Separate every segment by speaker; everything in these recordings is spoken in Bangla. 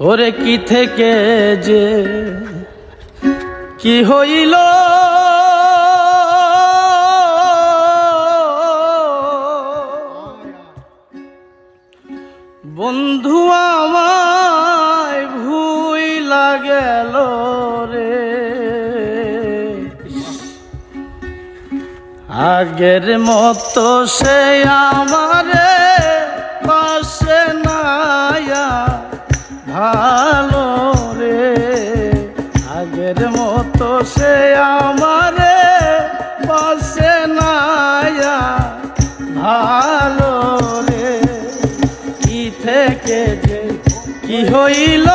Speaker 1: ওরে কি থেকে যে কি হইল? বন্ধু আমায় ভুই লাগেল রে। আগের মতো সে আমারে ভালো রে। কি থেকে যে, কি হইল?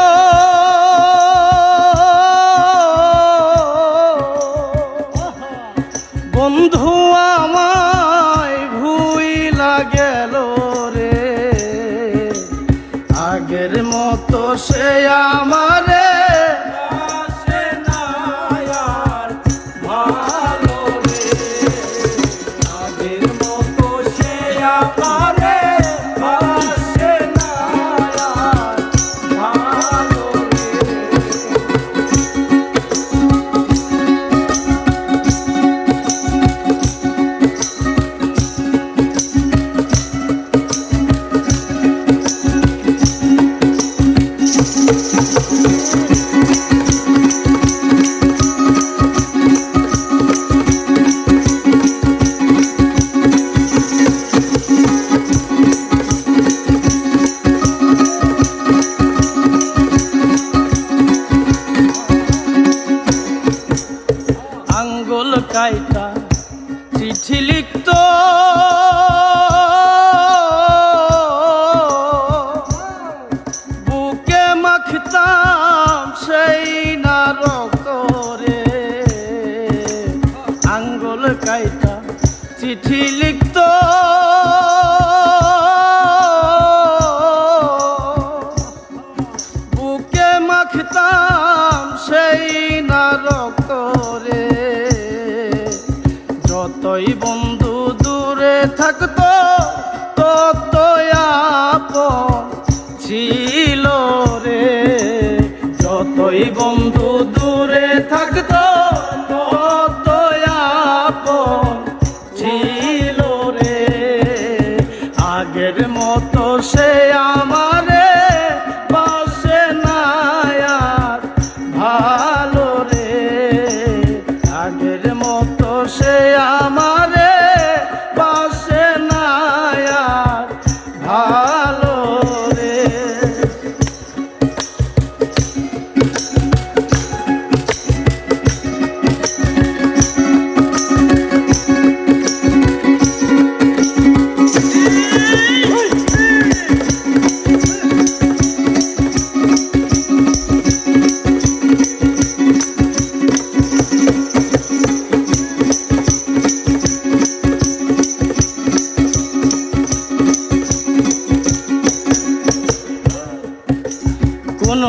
Speaker 1: বন্ধু আমায় ভুই লাগেল রে। আগের মতো সে আমারে Thank you. দূরে থাকতো তত আপন ছিল রে। যতই বন্ধু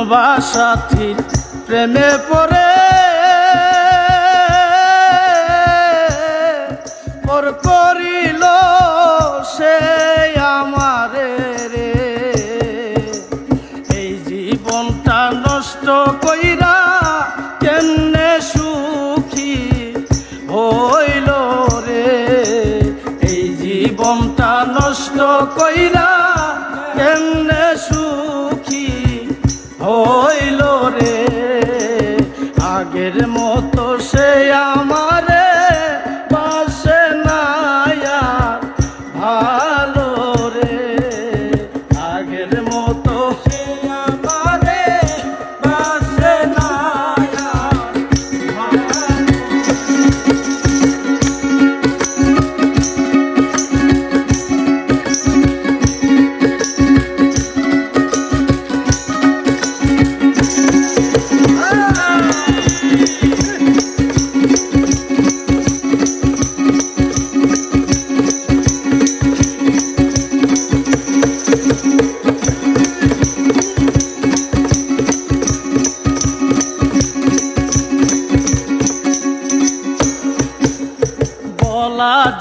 Speaker 1: বা প্রেমে পড়ে। পর করিল সে আমারে রে। এই জীবনটা নষ্ট কইরা কেমনে সুখী হইল রে? এই জীবনটা নষ্ট কইরা কেমনে সুখী হইল রে। আগের মতো সে আমারে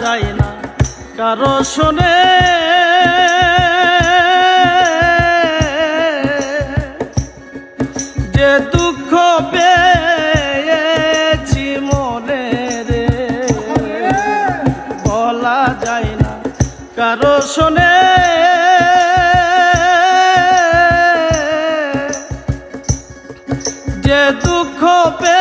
Speaker 1: যায় না। কারও শোনে। যে দুঃখ পেয়েছি মনে রে, বলা যায় না। কারও শোনে। যে দুঃখ পে